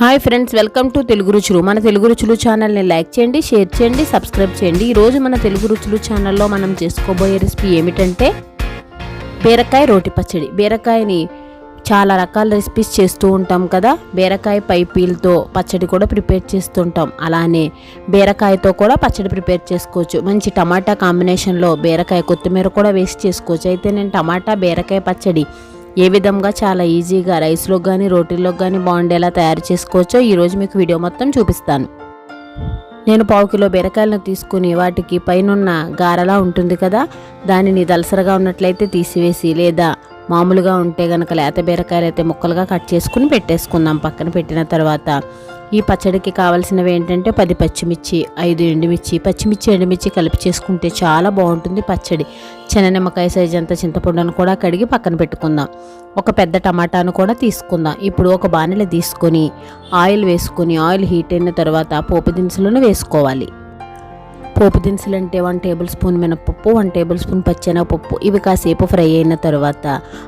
Hi friends welcome to Telugu రుచులు. మన తెలుగు రుచులు ఛానల్ని లైక్ చేయండి షేర్ చేయండి సబ్స్క్రైబ్ చేయండి. ఈరోజు మన తెలుగు రుచులు ఛానల్లో మనం చేసుకోబోయే రెసిపీ ఏమిటంటే బీరకాయ రోటి పచ్చడి. బీరకాయని చాలా రకాల రెసిపీస్ చేస్తూ ఉంటాం కదా. బీరకాయ పైపీలతో పచ్చడి కూడా ప్రిపేర్ చేస్తుంటాం అలానే బీరకాయతో కూడా పచ్చడి ప్రిపేర్ చేసుకోవచ్చు. మంచి టమాటా కాంబినేషన్లో బీరకాయ కొత్తిమీర కూడా వేసి చేసుకోవచ్చు. అయితే నేను టమాటా బీరకాయ పచ్చడి ఏ విధంగా చాలా ఈజీగా రైస్లో కానీ రోటీల్లో కానీ బాగుండేలా తయారు చేసుకోవచ్చో ఈరోజు మీకు వీడియో మొత్తం చూపిస్తాను. నేను పావు కిలో బీరకాయలను తీసుకుని వాటికి పైనున్న గారలా ఉంటుంది కదా దానిని దలసరగా ఉన్నట్లయితే తీసివేసి లేదా మామూలుగా ఉంటే గనక లేత బీరకాయలు అయితే ముక్కలుగా కట్ చేసుకుని పెట్టేసుకుందాం. పక్కన పెట్టిన తర్వాత ఈ పచ్చడికి కావాల్సినవి ఏంటంటే పది పచ్చిమిర్చి ఐదు ఎండుమిర్చి పచ్చిమిర్చి ఎండుమిర్చి కలిపి చేసుకుంటే చాలా బాగుంటుంది పచ్చడి. చిన్న నిమ్మకాయ సైజ్ అంత చింతపండును కూడా కడిగి పక్కన పెట్టుకుందాం. ఒక పెద్ద టమాటాను కూడా తీసుకుందాం. ఇప్పుడు ఒక బాణెలు తీసుకొని ఆయిల్ వేసుకొని ఆయిల్ హీట్ అయిన తర్వాత పోపు దినుసులను వేసుకోవాలి. పోపు దినుసులు అంటే వన్ టేబుల్ స్పూన్ మినపప్పు వన్ టేబుల్ స్పూన్ పచ్చెనగపప్పు ఇవి కాసేపు ఫ్రై అయిన తర్వాత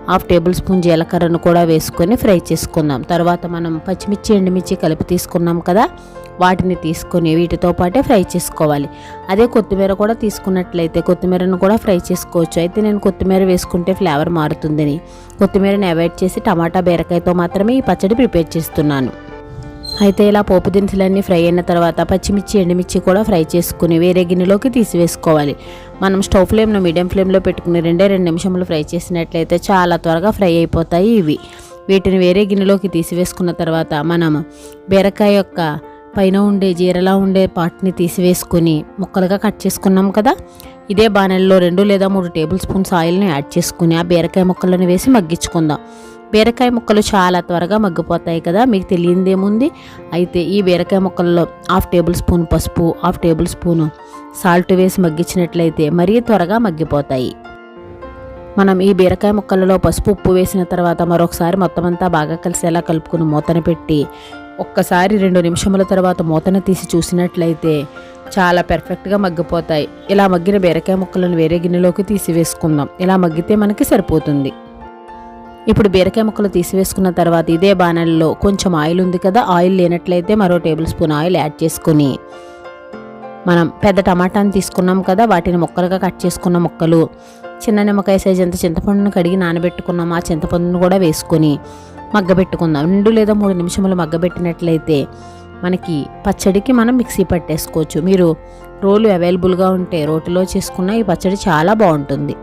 హాఫ్ టేబుల్ స్పూన్ జీలకర్రను కూడా వేసుకొని ఫ్రై చేసుకుందాం. తర్వాత మనం పచ్చిమిర్చి ఎండుమిర్చి కలిపి తీసుకున్నాం కదా వాటిని తీసుకొని వీటితో పాటే ఫ్రై చేసుకోవాలి. అదే కొత్తిమీర కూడా తీసుకున్నట్లయితే కొత్తిమీరను కూడా ఫ్రై చేసుకోవచ్చు. అయితే నేను కొత్తిమీర వేసుకుంటే ఫ్లేవర్ మారుతుందని. కొత్తిమీరని అవాయిడ్ చేసి టమాటా బీరకాయతో మాత్రమే ఈ పచ్చడి ప్రిపేర్ చేస్తున్నాను. అయితే ఇలా పోపు దినుసులన్నీ ఫ్రై అయిన తర్వాత పచ్చిమిర్చి ఎండుమిర్చి కూడా ఫ్రై చేసుకుని వేరే గిన్నెలోకి తీసివేసుకోవాలి. మనం స్టవ్ ఫ్లేమ్ను మీడియం ఫ్లేమ్లో పెట్టుకుని రెండే రెండు నిమిషంలో ఫ్రై చేసినట్లయితే చాలా త్వరగా ఫ్రై అయిపోతాయి ఇవి. వీటిని వేరే గిన్నెలోకి తీసివేసుకున్న తర్వాత మనం బీరకాయ యొక్క పైన ఉండే జీరలా ఉండే పార్ట్ని తీసివేసుకుని ముక్కలుగా కట్ చేసుకున్నాం కదా ఇదే బాణల్లో రెండు లేదా మూడు టేబుల్ స్పూన్స్ ఆయిల్ని యాడ్ చేసుకుని ఆ బీరకాయ ముక్కలను వేసి మగ్గించుకుందాం. బీరకాయ ముక్కలు చాలా త్వరగా మగ్గిపోతాయి కదా మీకు తెలియందేముంది అయితే ఈ బీరకాయ ముక్కల్లో హాఫ్ టేబుల్ స్పూన్ పసుపు హాఫ్ టేబుల్ స్పూన్ సాల్ట్ వేసి మగ్గించినట్లయితే మరీ త్వరగా మగ్గిపోతాయి. మనం ఈ బీరకాయ ముక్కలలో పసుపు ఉప్పు వేసిన తర్వాత మరొకసారి మొత్తం అంతా బాగా కలిసేలా కలుపుకుని మూతను పెట్టి ఒక్కసారి రెండు నిమిషముల తర్వాత మూతను తీసి చూసినట్లయితే చాలా పెర్ఫెక్ట్గా మగ్గిపోతాయి. ఇలా మగ్గిన బీరకాయ ముక్కలను వేరే గిన్నెలోకి తీసివేసుకుందాం. ఇలా మగ్గితే మనకి సరిపోతుంది. ఇప్పుడు బీరకాయ ముక్కలు తీసివేసుకున్న తర్వాత ఇదే బాణల్లో కొంచెం ఆయిల్ ఉంది కదా ఆయిల్ లేనట్లయితే మరో టేబుల్ స్పూన్ ఆయిల్ యాడ్ చేసుకుని మనం పెద్ద టమాటాని తీసుకున్నాం కదా వాటిని ముక్కలుగా కట్ చేసుకున్న ముక్కలు చిన్న నిమ్మకాయ సైజ్ ఎంత చింతపండును కడిగి నానబెట్టుకున్నాం ఆ చింతపండును కూడా వేసుకొని మగ్గబెట్టుకుందాం. రెండు లేదా మూడు నిమిషములు మగ్గబెట్టినట్లయితే మనకి పచ్చడికి మనం మిక్సీ పట్టేసుకోవచ్చు. మీరు రోలు అవైలబుల్గా ఉంటే రోటిలో చేసుకున్న ఈ పచ్చడి చాలా బాగుంటుంది.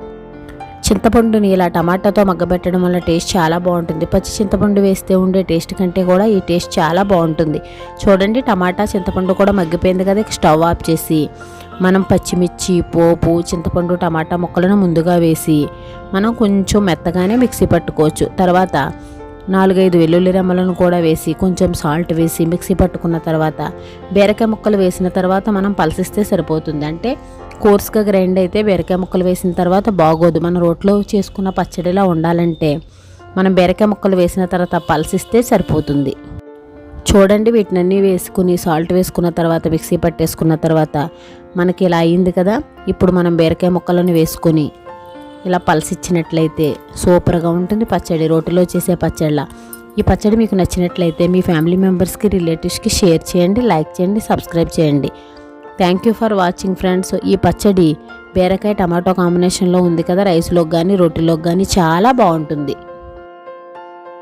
చింతపండుని ఇలా టమాటాతో మగ్గబెట్టడం వల్ల టేస్ట్ చాలా బాగుంటుంది. పచ్చి చింతపండు వేస్తే ఉండే టేస్ట్ కంటే కూడా ఈ టేస్ట్ చాలా బాగుంటుంది. చూడండి టమాటా చింతపండు కూడా మగ్గిపోయింది కదా స్టవ్ ఆఫ్ చేసి మనం పచ్చిమిర్చి పోపు చింతపండు టమాటా ముక్కలను ముందుగా వేసి మనం కొంచెం మెత్తగానే మిక్సీ పట్టుకోవచ్చు. తర్వాత నాలుగైదు వెల్లుల్లి రెమ్మలను కూడా వేసి కొంచెం సాల్ట్ వేసి మిక్సీ పట్టుకున్న తర్వాత బీరకాయ ముక్కలు వేసిన తర్వాత మనం పలసిస్తే సరిపోతుంది. అంటే కోర్స్గా గ్రైండ్ అయితే బీరకాయ ముక్కలు వేసిన తర్వాత బాగోదు. మన రోట్లో చేసుకున్న పచ్చడిలా ఉండాలంటే మనం బీరకాయ ముక్కలు వేసిన తర్వాత పలసిస్తే సరిపోతుంది. చూడండి వీటినన్నీ వేసుకుని సాల్ట్ వేసుకున్న తర్వాత మిక్సీ పట్టేసుకున్న తర్వాత మనకి ఇలా అయింది కదా. ఇప్పుడు మనం బీరకాయ ముక్కలను వేసుకొని ఇలా పలసిచ్చినట్లయితే సూపర్గా ఉంటుంది పచ్చడి. రోటిలో చేసే పచ్చడిలా ఈ పచ్చడి మీకు నచ్చినట్లయితే మీ ఫ్యామిలీ మెంబర్స్కి రిలేటివ్స్కి షేర్ చేయండి లైక్ చేయండి సబ్స్క్రైబ్ చేయండి. Thank you for watching friends. ఈ పచ్చడి బీరకాయ టమాటో కాంబినేషన్లో ఉంది కదా రైస్లోకి కానీ రోటీలోకి కానీ చాలా బాగుంటుంది.